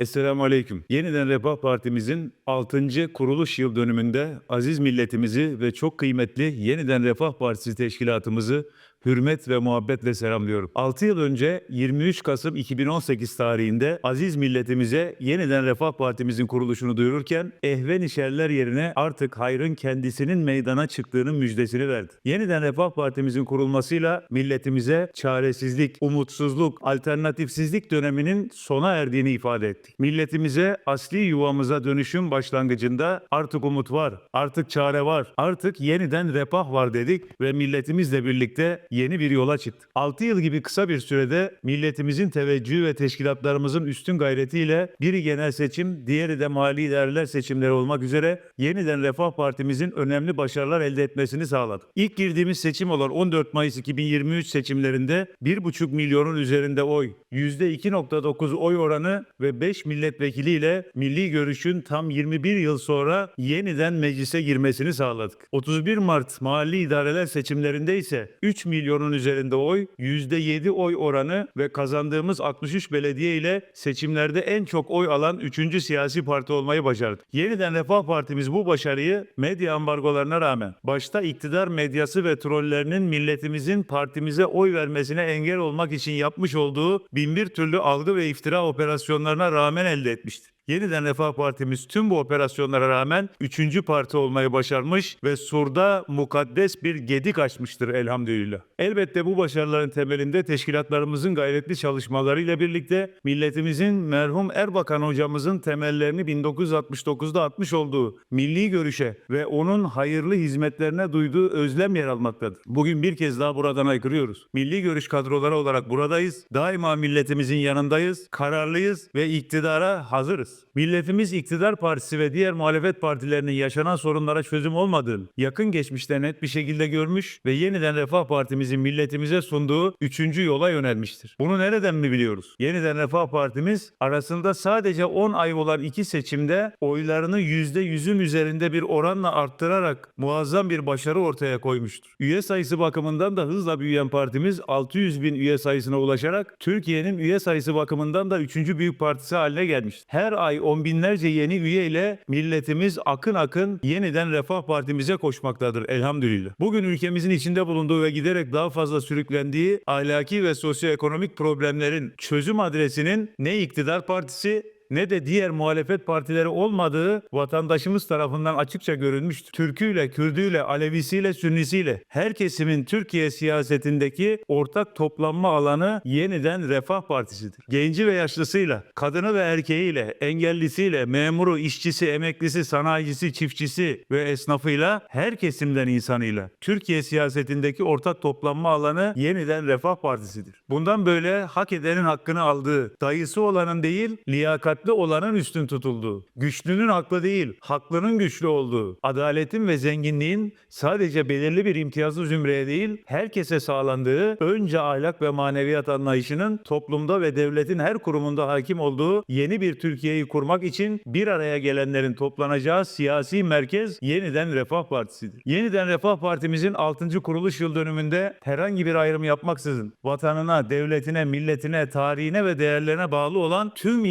Esselamu Aleyküm. Yeniden Refah Partimizin 6. kuruluş yıl dönümünde aziz milletimizi ve çok kıymetli Yeniden Refah Partisi teşkilatımızı hürmet ve muhabbetle selamlıyorum. 6 yıl önce 23 Kasım 2018 tarihinde aziz milletimize Yeniden Refah Partimizin kuruluşunu duyururken ehven şerler yerine artık hayrın kendisinin meydana çıktığının müjdesini verdi. Yeniden Refah Partimizin kurulmasıyla milletimize çaresizlik, umutsuzluk, alternatifsizlik döneminin sona erdiğini ifade ettik. Milletimize asli yuvamıza dönüşüm başlangıcında artık umut var, artık çare var, artık yeniden refah var dedik ve milletimizle birlikte yeni bir yola çıktık. 6 yıl gibi kısa bir sürede milletimizin teveccühü ve teşkilatlarımızın üstün gayretiyle biri genel seçim, diğeri de mali değerler seçimleri olmak üzere yeniden Refah Partimizin önemli başarılar elde etmesini sağladık. İlk girdiğimiz seçim olan 14 Mayıs 2023 seçimlerinde 1,5 milyonun üzerinde oy, %2.9 oy oranı ve 5 milletvekiliyle Milli Görüş'ün tam 21 yıl sonra yeniden meclise girmesini sağladık. 31 Mart mahalli idareler seçimlerinde ise 3 milyonun üzerinde oy, %7 oy oranı ve kazandığımız 63 belediye ile seçimlerde en çok oy alan 3. siyasi parti olmayı başardık. Yeniden Refah Partimiz bu başarıyı medya ambargolarına rağmen başta iktidar medyası ve trollerinin milletimizin partimize oy vermesine engel olmak için yapmış olduğu binbir türlü algı ve iftira operasyonlarına rağmen elde etmiştir. Yeniden Refah Partimiz tüm bu operasyonlara rağmen 3. parti olmayı başarmış ve Sur'da mukaddes bir gedik açmıştır elhamdülillah. Elbette bu başarıların temelinde teşkilatlarımızın gayretli çalışmalarıyla birlikte milletimizin merhum Erbakan hocamızın temellerini 1969'da atmış olduğu milli görüşe ve onun hayırlı hizmetlerine duyduğu özlem yer almaktadır. Bugün bir kez daha buradan aykırıyoruz. Milli görüş kadroları olarak buradayız. Daima milletimizin yanındayız, kararlıyız ve iktidara hazırız. Milletimiz iktidar partisi ve diğer muhalefet partilerinin yaşanan sorunlara çözüm olmadığını yakın geçmişte net bir şekilde görmüş ve yeniden Refah Partimizin milletimize sunduğu üçüncü yola yönelmiştir. Bunu nereden mi biliyoruz? Yeniden Refah Partimiz arasında sadece 10 ay olan iki seçimde oylarını %100'ün üzerinde bir oranla arttırarak muazzam bir başarı ortaya koymuştur. Üye sayısı bakımından da hızla büyüyen partimiz 600 bin üye sayısına ulaşarak Türkiye'nin üye sayısı bakımından da üçüncü büyük partisi haline gelmiştir. Her ay on binlerce yeni üye ile milletimiz akın akın yeniden Refah Partimize koşmaktadır elhamdülillah. Bugün ülkemizin içinde bulunduğu ve giderek daha fazla sürüklendiği ahlaki ve sosyoekonomik problemlerin çözüm adresinin ne iktidar partisi ne de diğer muhalefet partileri olmadığı vatandaşımız tarafından açıkça görülmüştür. Türküyle, Kürdüyle, Alevisiyle, Sünnisiyle her kesimin Türkiye siyasetindeki ortak toplanma alanı yeniden Refah Partisi'dir. Genci ve yaşlısıyla, kadını ve erkeğiyle, engellisiyle, memuru, işçisi, emeklisi, sanayicisi, çiftçisi ve esnafıyla her kesimden insanıyla Türkiye siyasetindeki ortak toplanma alanı yeniden Refah Partisi'dir. Bundan böyle hak edenin hakkını aldığı, dayısı olanın değil, liyakatli olanın üstün tutulduğu, güçlünün haklı değil, haklının güçlü olduğu, adaletin ve zenginliğin sadece belirli bir imtiyazlı zümreye değil, herkese sağlandığı önce ahlak ve maneviyat anlayışının toplumda ve devletin her kurumunda hakim olduğu yeni bir Türkiye'yi kurmak için bir araya gelenlerin toplanacağı siyasi merkez yeniden Refah Partisi'dir. Yeniden Refah Partimizin 6. kuruluş yıl dönümünde herhangi bir ayrım yapmaksızın vatanına, devletine, milletine, tarihine ve değerlerine bağlı olan tüm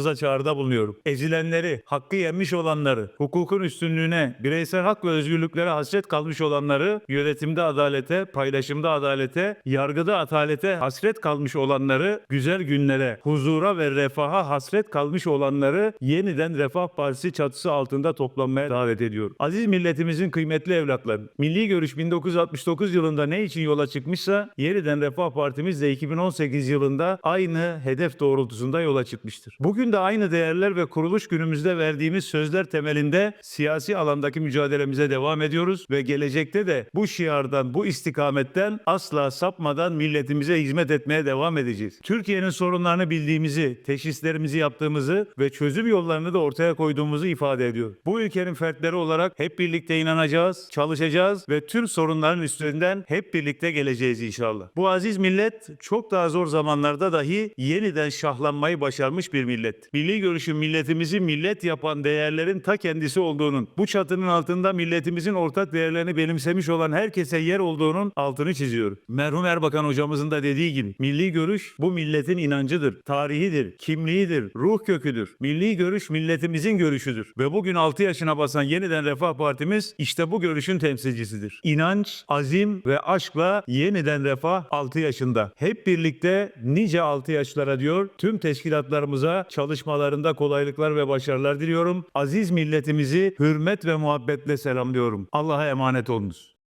insanlarımıza çağrıda bulunuyorum. Ezilenleri, hakkı yenmiş olanları, hukukun üstünlüğüne, bireysel hak ve özgürlüklere hasret kalmış olanları, yönetimde adalete, paylaşımda adalete, yargıda atalete hasret kalmış olanları, güzel günlere, huzura ve refaha hasret kalmış olanları yeniden Refah Partisi çatısı altında toplanmaya davet ediyorum. Aziz milletimizin kıymetli evlatları, Milli Görüş 1969 yılında ne için yola çıkmışsa yeniden Refah Partimiz de 2018 yılında aynı hedef doğrultusunda yola çıkmıştır. Bugün de aynı değerler ve kuruluş günümüzde verdiğimiz sözler temelinde siyasi alandaki mücadelemize devam ediyoruz ve gelecekte de bu şiardan, bu istikametten asla sapmadan milletimize hizmet etmeye devam edeceğiz. Türkiye'nin sorunlarını bildiğimizi, teşhislerimizi yaptığımızı ve çözüm yollarını da ortaya koyduğumuzu ifade ediyor. Bu ülkenin fertleri olarak hep birlikte inanacağız, çalışacağız ve tüm sorunların üstünden hep birlikte geleceğiz inşallah. Bu aziz millet çok daha zor zamanlarda dahi yeniden şahlanmayı başarmış bir millet. Milli görüşün milletimizi millet yapan değerlerin ta kendisi olduğunun, bu çatının altında milletimizin ortak değerlerini benimsemiş olan herkese yer olduğunun altını çiziyorum. Merhum Erbakan hocamızın da dediği gibi milli görüş bu milletin inancıdır, tarihidir, kimliğidir, ruh köküdür. Milli görüş milletimizin görüşüdür. Ve bugün 6 yaşına basan yeniden Refah Partimiz işte bu görüşün temsilcisidir. İnanç, azim ve aşkla yeniden Refah 6 yaşında. Hep birlikte nice 6 yaşlara diyor tüm teşkilatlarımıza çalışmalarında kolaylıklar ve başarılar diliyorum. Aziz milletimizi hürmet ve muhabbetle selamlıyorum. Allah'a emanet olunuz.